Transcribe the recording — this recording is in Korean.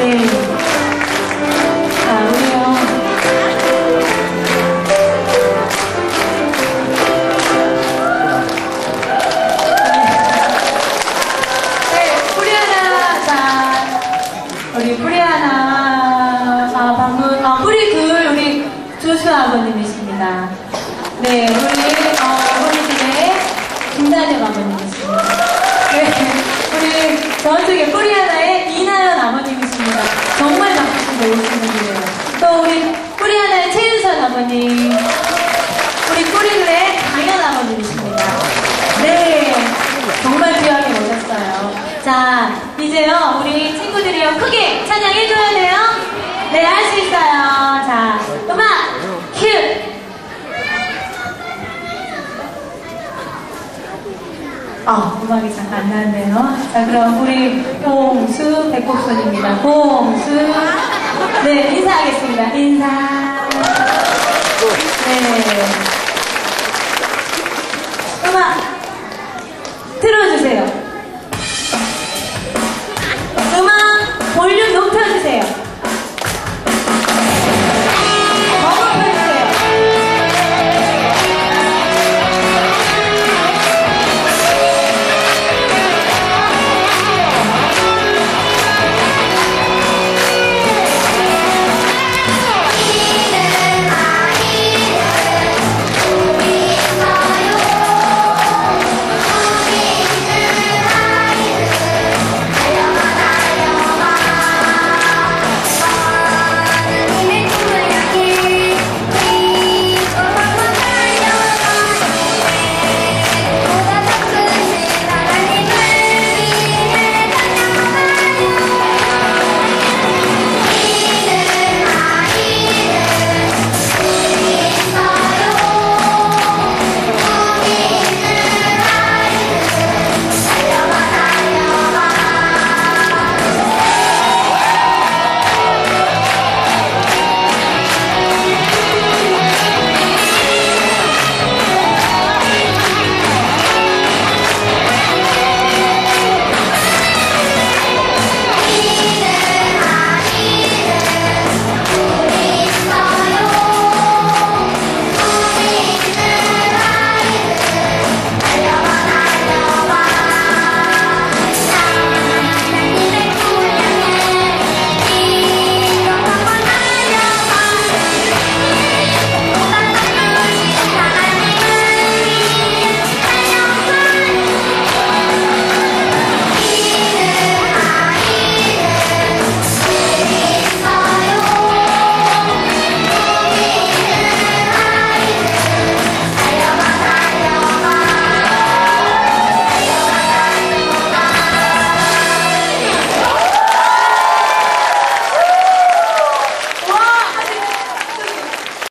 sing. 자, 이제요, 우리 친구들이요, 크게 찬양해줘야 돼요. 네, 할 수 있어요. 자, 음악, 큐! 아, 음악이 잘 안 나네요. 자, 그럼 우리 봉수 백곡손입니다. 봉수. 네, 인사하겠습니다. 인사.